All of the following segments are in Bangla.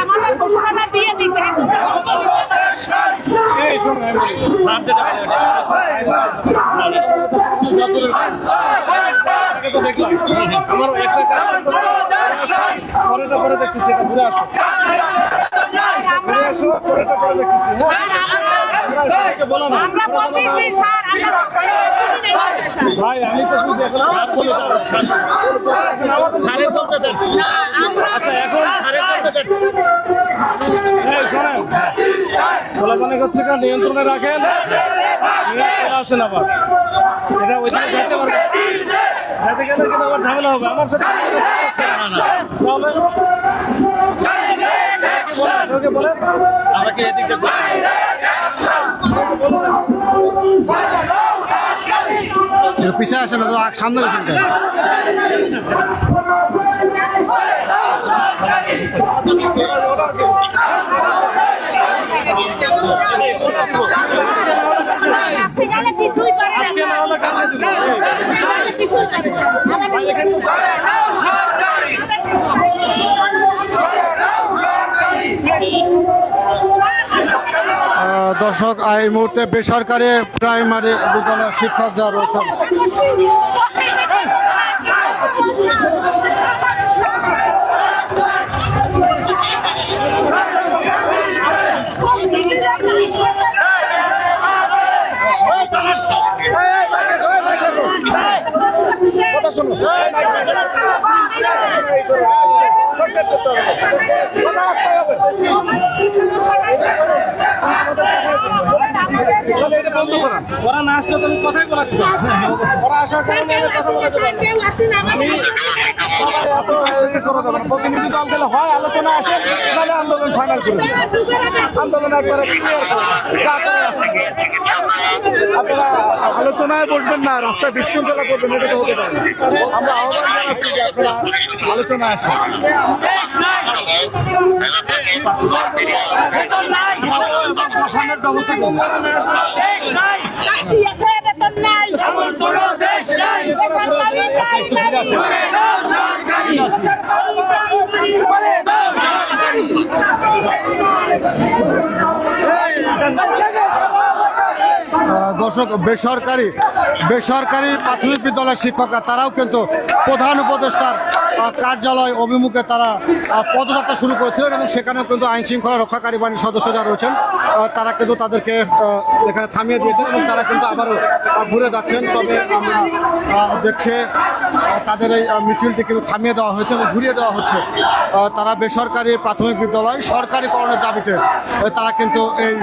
আমাদের ঘোষণাটা দিয়ে দিতে দেখলাম আমার একটা পরেটা পরে দেখতেছি এটা ঘুরে আসো। ঘুরে আসো পরেটা পরে দেখতেছি। হ্যাঁ। ভাই আমি তো বুঝি এখন ছাড় বলে ছাড়ে বলতে দেন আচ্ছা এখন ছাড়ে বলতে দেন এই শোনেন। বলা মানে হচ্ছে কি নিয়ন্ত্রণে রাখেন। আসেন আবার। এটা ওইদিকে যেতে পারবে। যেতে গেলে কিন্তু আবার ঝামেলা হবে। আমার সাথে তাহলে আমাকে এদিক দিয়ে পিছিয়ে আসেন না তো আগ- সামনে গেছেন কেন? আজকে গেলে কিছুই করে না, আজকে না হলে কালকে দিন আজকে গেলে কিছুই করে না। আমাদের আহ, দর্শক এই মুহূর্তে বেসরকারি প্রাইমারি বিদ্যালয়ের শিক্ষক যারা রয়েছেন Vamos lá, Fábio! ওরা না আসলে তুমি কথাই বলা ওরা আসার কারণে আমি কথা বলা না প্রতিনিধি দল গেলে হয় আলোচনা আসে তাহলে আন্দোলন ফাইনাল করে আন্দোলন একবারে ক্লিয়ার। আপনারা আলোচনায় বসবেন না রাস্তায় বিশৃঙ্খলা করবেন এটা তো হতে পারে আমরা আহ্বান জানাচ্ছি যে আপনারা আলোচনায় আসেন চাকরি আছে, বেতন নাই। বেসরকারি প্রাইমারি। আহ, দর্শক, বেসরকারি বেসরকারি প্রাথমিক বিদ্যালয়ের শিক্ষকরা, তারাও কিন্তু প্রধান উপদেষ্টার কার্যালয় অভিমুখে তারা পদযাত্রা শুরু করেছিলেন এবং সেখানেও কিন্তু আইন শৃঙ্খলা রক্ষাকারী বাহিনীর সদস্য যারা রয়েছেন তারা কিন্তু তাদেরকে এখানে থামিয়ে দিয়েছেন এবং তারা কিন্তু আবারও ঘুরে যাচ্ছেন। তবে আমরা দেখছে তাদের এই মিছিলটি কিন্তু থামিয়ে দেওয়া হয়েছে এবং ঘুরিয়ে দেওয়া হচ্ছে। তারা বেসরকারি প্রাথমিক বিদ্যালয় সরকারিকরণের দাবিতে তারা কিন্তু এই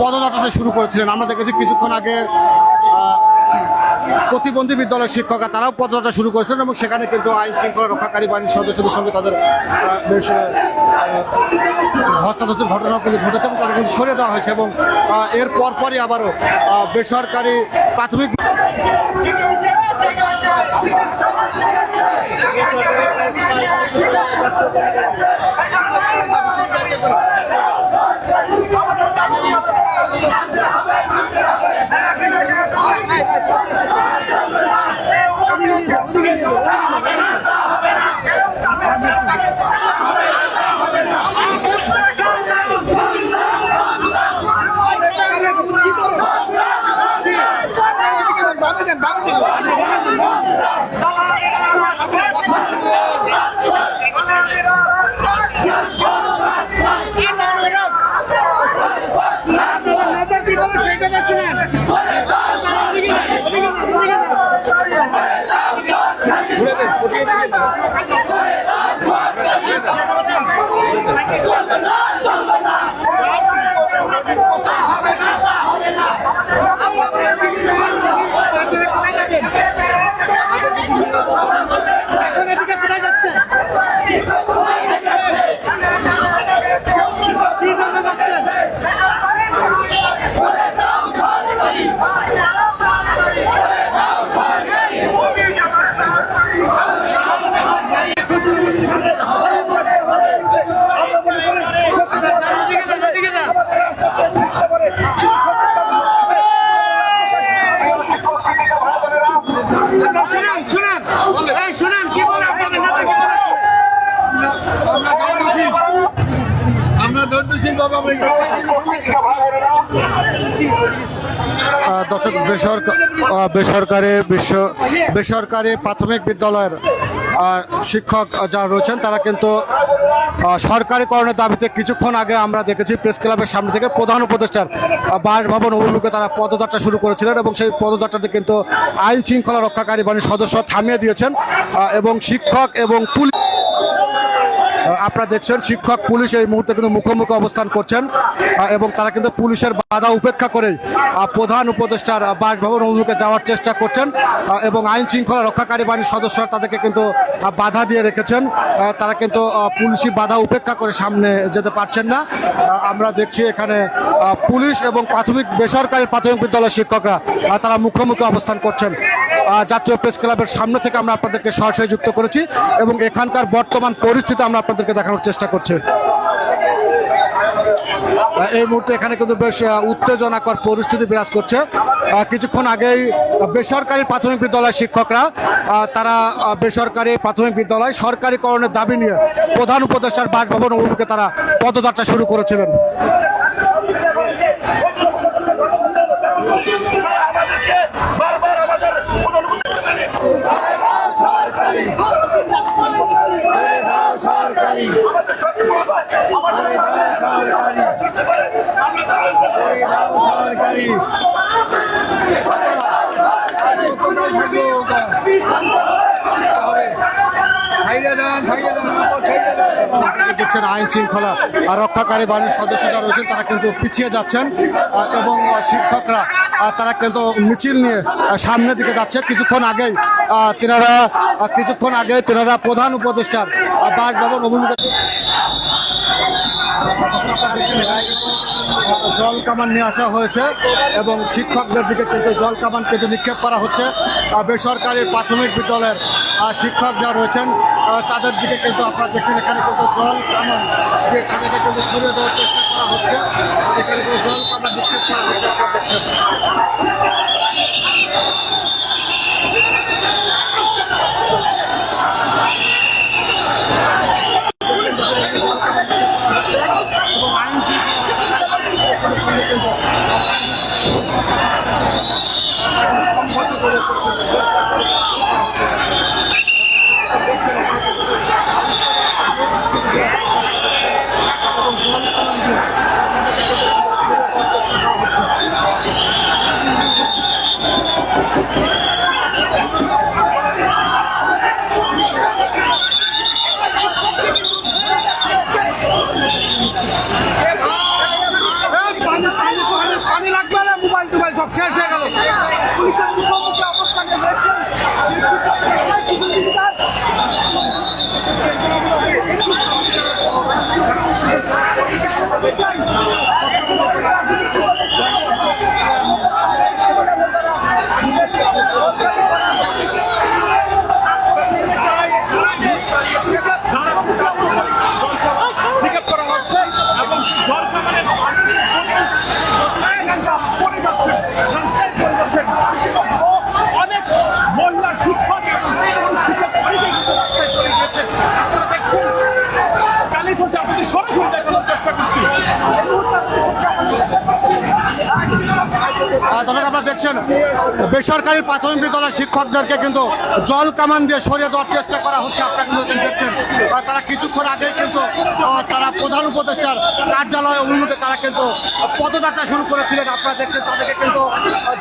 পদযাত্রাতে শুরু করেছিলেন। আমরা দেখেছি কিছুক্ষণ আগে প্রতিবন্ধী বিদ্যালয়ের শিক্ষকরা তারাও পদযাত্রা শুরু করেছিলেন এবং সেখানে কিন্তু আইন শৃঙ্খলা রক্ষাকারী বাহিনীর সদস্যদের সঙ্গে তাদের বেশ ধস্তাধস্তির ঘটনাও কিন্তু ঘটেছে এবং তাদের কিন্তু সরিয়ে দেওয়া হয়েছে এবং এর পরপরই আবারও বেসরকারি প্রাথমিক দর্শক বেসরকারি বেসরকারি বিশ্ব বেসরকারি প্রাথমিক বিদ্যালয়ের শিক্ষক যারা রয়েছেন, তারা কিন্তু সরকারিকরণের দাবিতে কিছুক্ষণ আগে আমরা দেখেছি প্রেস ক্লাবের সামনে থেকে প্রধান উপদেষ্টার বাসভবন অভিমুখে তারা পদযাত্রা শুরু করেছিলেন এবং সেই পদযাত্রাতে কিন্তু আইন শৃঙ্খলা রক্ষাকারী বাহিনীর সদস্য থামিয়ে দিয়েছেন এবং শিক্ষক এবং পুলিশ আপনারা দেখছেন শিক্ষক পুলিশ এই মুহূর্তে কিন্তু মুখোমুখি অবস্থান করছেন এবং তারা কিন্তু পুলিশের বাধা উপেক্ষা আহ, প্রধান উপদেষ্টার বাসভবন অভিমুখে যাওয়ার চেষ্টা করছেন এবং আইন শৃঙ্খলা রক্ষাকারী বাহিনীর সদস্যরা তাদেরকে কিন্তু বাধা দিয়ে রেখেছেন তারা কিন্তু পুলিশি বাধা উপেক্ষা করে সামনে যেতে পারছেন না। আমরা দেখছি এখানে পুলিশ এবং প্রাথমিক বেসরকারি প্রাথমিক বিদ্যালয়ের শিক্ষকরা তারা মুখোমুখি অবস্থান করছেন। জাতীয় প্রেস ক্লাবের সামনে থেকে আমরা আপনাদেরকে সরাসরি যুক্ত করেছি এবং এখানকার বর্তমান পরিস্থিতি আমরা আপনাদেরকে দেখানোর চেষ্টা করছি। এই মুহূর্তে এখানে কিন্তু বেশ উত্তেজনাকর পরিস্থিতি বিরাজ করছে। কিছুক্ষণ আগেই বেসরকারি প্রাথমিক বিদ্যালয়ের শিক্ষকরা তারা বেসরকারি প্রাথমিক বিদ্যালয় সরকারিকরণের দাবি নিয়ে প্রধান উপদেষ্টার বাসভবন অভিমুখে তারা পদযাত্রা শুরু করেছিলেন বারবার আমাদের প্রধান সরকারি সরকারি আপনারা দেখছেন আইন শৃঙ্খলা রক্ষাকারী বাহিনীর সদস্য যারা রয়েছেন তারা কিন্তু পিছিয়ে যাচ্ছেন এবং শিক্ষকরা তারা কিন্তু মিছিল নিয়ে সামনের দিকে যাচ্ছে। কিছুক্ষণ আগেই তেনারা কিছুক্ষণ আগে তেনারা প্রধান উপদেষ্টার বাসভবন অভিমুখে জল কামান নিয়ে আসা হয়েছে এবং শিক্ষকদের দিকে কিন্তু জল কামান কিন্তু নিক্ষেপ করা হচ্ছে। বেসরকারি প্রাথমিক বিদ্যালয়ের শিক্ষক যা রয়েছেন তাদের দিকে কিন্তু আপনারা দেখছেন, এখানে কিন্তু জল কামান দিয়ে তাদেরকে কিন্তু সরিয়ে দেওয়ার চেষ্টা করা হচ্ছে। এখানে কিন্তু জল কামান নিক্ষেপ করা হচ্ছে, আপনারা দেখছেন। আপনারা দেখছেন, বেসরকারি প্রাথমিক বিদ্যালয়ের শিক্ষকদেরকে কিন্তু জল কামান দিয়ে সরিয়ে দেওয়ার চেষ্টা করা হচ্ছে, আপনারা কিন্তু দেখছেন। তারা কিছুক্ষণ আগেই কিন্তু তারা প্রধান উপদেষ্টার কার্যালয় অভিমুখে তারা কিন্তু পদযাত্রা শুরু করেছিলেন, আপনারা দেখছেন, তাদেরকে কিন্তু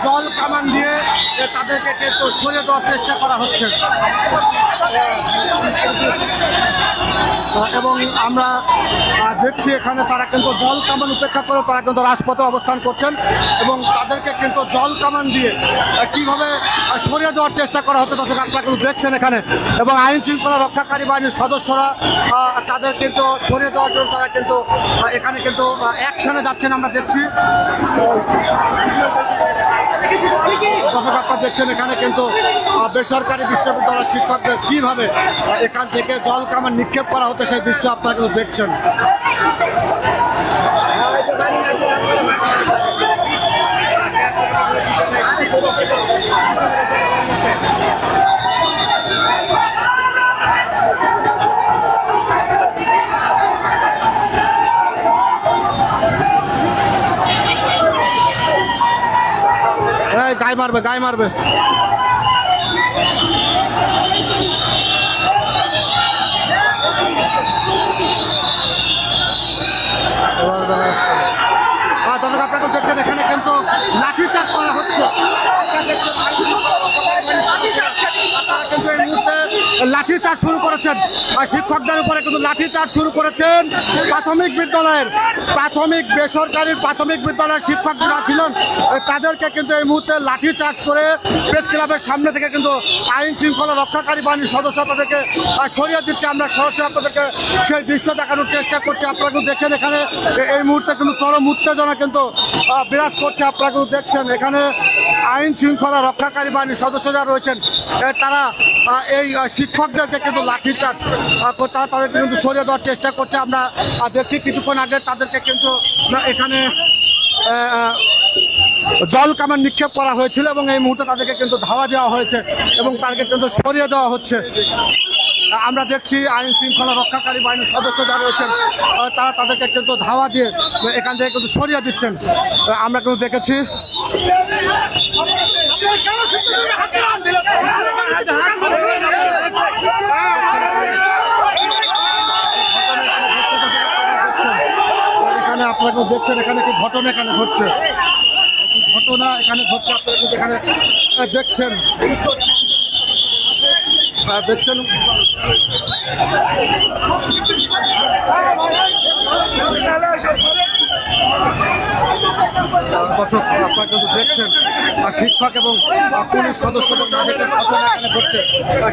জল কামান দিয়ে তাদেরকে কিন্তু সরিয়ে দেওয়ার চেষ্টা করা হচ্ছে। এবং আমরা দেখছি এখানে তারা কিন্তু জল কামান উপেক্ষা করে, তারা কিন্তু রাজপথে অবস্থান করছেন এবং তাদেরকে কিন্তু জল কামান দিয়ে কীভাবে সরিয়ে দেওয়ার চেষ্টা করা হচ্ছে দর্শক, আপনারা কিন্তু দেখছেন এখানে। এবং আইন শৃঙ্খলা রক্ষাকারী বাহিনীর সদস্যরা তাদের কিন্তু সরিয়ে দেওয়ার জন্য তারা কিন্তু এখানে কিন্তু অ্যাকশনে যাচ্ছেন আমরা দেখছি। দর্শক, আপনারা দেখছেন এখানে কিন্তু বেসরকারি বিশ্ববিদ্যালয়ের শিক্ষকদের কীভাবে এখান থেকে জল কামান নিক্ষেপ করা হচ্ছে সেই দৃশ্য আপনারা কিন্তু দেখছেন। গায়ে মারবে গায়ে মারবে। আপনাকে দেখছেন এখানে কিন্তু লাঠি চাষ করা কিন্তু এই মুহূর্তে লাঠি চার্জ শুরু করেছেন। শিক্ষকদের উপরে কিন্তু লাঠি চার্জ শুরু করেছেন প্রাথমিক বিদ্যালয়ের। প্রাথমিক বেসরকারি প্রাথমিক বিদ্যালয়ের শিক্ষক যারা ছিলেন। তাদেরকে কিন্তু এই মুহূর্তে লাঠি চার্জ করে প্রেস ক্লাবের সামনে থেকে কিন্তু আইন শৃঙ্খলা রক্ষাকারী বাহিনীর সদস্য তাদেরকে সরিয়ে দিচ্ছে। আমরা সরাসরি আপনাদেরকে সেই দৃশ্য দেখানোর চেষ্টা করছি। আপনারা কিন্তু দেখছেন এখানে এই মুহূর্তে কিন্তু চরম উত্তেজনা কিন্তু বিরাজ করছে। আপনারা কিন্তু দেখছেন এখানে আইন শৃঙ্খলা রক্ষাকারী বাহিনীর সদস্য যারা রয়েছেন তারা এই শিক্ষকদেরকে কিন্তু লাঠিচার্জ তারা তাদেরকে কিন্তু সরিয়ে দেওয়ার চেষ্টা করছে। আমরা দেখছি কিছুক্ষণ আগে তাদেরকে কিন্তু এখানে জল কামান নিক্ষেপ করা হয়েছিল এবং এই মুহূর্তে তাদেরকে কিন্তু ধাওয়া দেওয়া হয়েছে এবং তাদেরকে কিন্তু সরিয়ে দেওয়া হচ্ছে। আমরা দেখছি আইন শৃঙ্খলা রক্ষাকারী বাহিনীর সদস্য যারা রয়েছেন তারা তাদেরকে কিন্তু ধাওয়া দিয়ে এখান থেকে কিন্তু সরিয়ে দিচ্ছেন। আমরা কিন্তু দেখেছি এখানে আপনারা দেখছেন এখানে কি ঘটনা এখানে ঘটছে? ঘটনা এখানে ঘটছে আপনারা কিন্তু এখানে দেখছেন দেখছেন। আহ, দর্শক আপনারা কিন্তু দেখছেন শিক্ষক এবং পুলিশ সদস্যদের মাঝে যে ঘটনা এখানে ঘটছে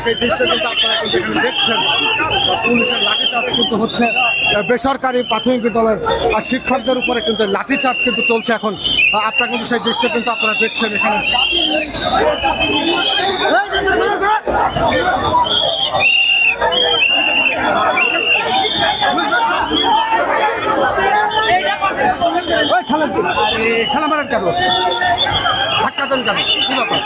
সেই দৃশ্য কিন্তু আপনারা কিন্তু এখানে দেখছেন পুলিশের লাঠিচার্জ কিন্তু হচ্ছে বেসরকারি প্রাথমিক বিদ্যালয়ের শিক্ষকদের উপরে কিন্তু লাঠিচার্জ কিন্তু চলছে এখন আপনারা কিন্তু সেই দৃশ্য কিন্তু আপনারা দেখছেন এখানে ওই? খেলা মারেন কেন? ধাক্কা দেন কেন? কি ব্যাপার?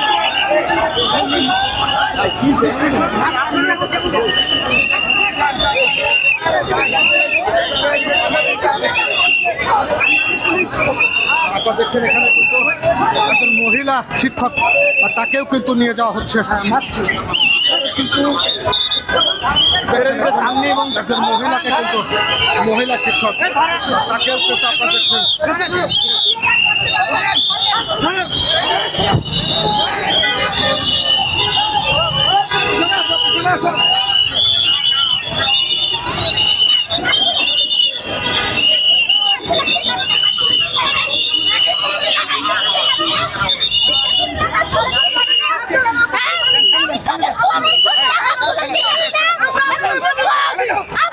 কিন্তু মহিলা শিক্ষক তাকেও কিন্তু নিয়ে যাওয়া হচ্ছে। দেখছেন একজন মহিলাকে কিন্তু মহিলা শিক্ষক তাকেও কিন্তু আপনারা দেখছেন।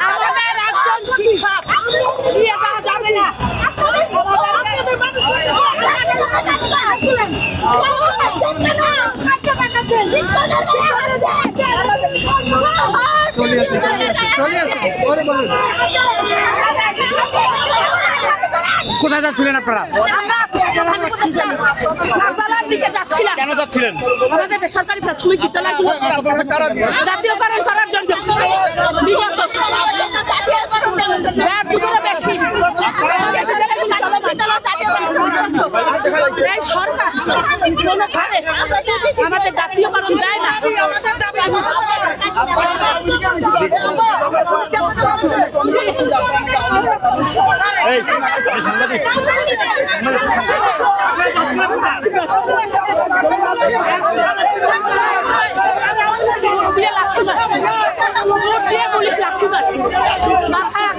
আমাদের একজন শিক্ষক নিয়ে যাওয়া যাবে না কোথায় যাচ্ছিলেন আপনারা? আমরা দিকে যাচ্ছিলাম। কেন যাচ্ছিলেন? আমাদের বেসরকারি প্রাথমিক বিদ্যালয়গুলো জাতীয়করণ করার জন্য। বিগত বেশি। এই সরকার কোনোভাবে আমাদের জাতীয়করণ দেয় না দিয়ে লাঠি মারছে। দিয়ে পুলিশ লাঠি মারছে। মাথায়।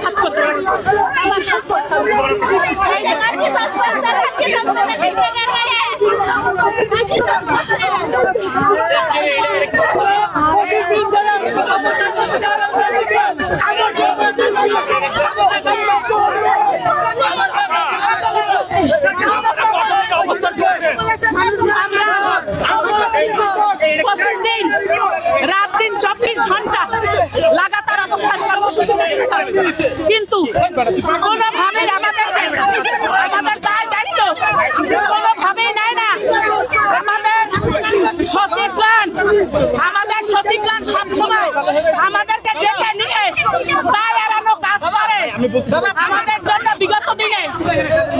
আমার যে লাঠি চার্জ করছে, লাঠি চার্জ করছে, ঠিকানা নাই। লাঠি চার্জ পঁচিশ দিন রাত দিন চব্বিশ ঘণ্টা লাগাতার অবস্থান কর্মসূচি নিয়েছিলাম। কিন্তু আমাদের জন্য বিগত দিনে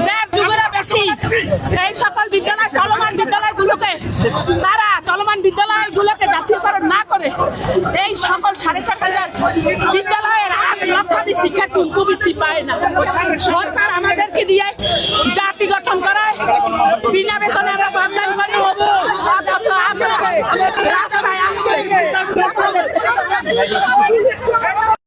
দেড় যুগেরও বেশি এই সকল বিদ্যালয়, চলমান বিদ্যালয়গুলোকে তারা চলমান বিদ্যালয়গুলোকে জাতীয়করণ না করে এই সকল সাড়ে চার হাজার বিদ্যালয়ের আট শিক্ষার শিক্ষার্থী বৃদ্ধি পায় না। সরকার আমাদেরকে দিয়ে জাতি গঠন করায়, বিনা বেতনে রাস্তায় আসলে।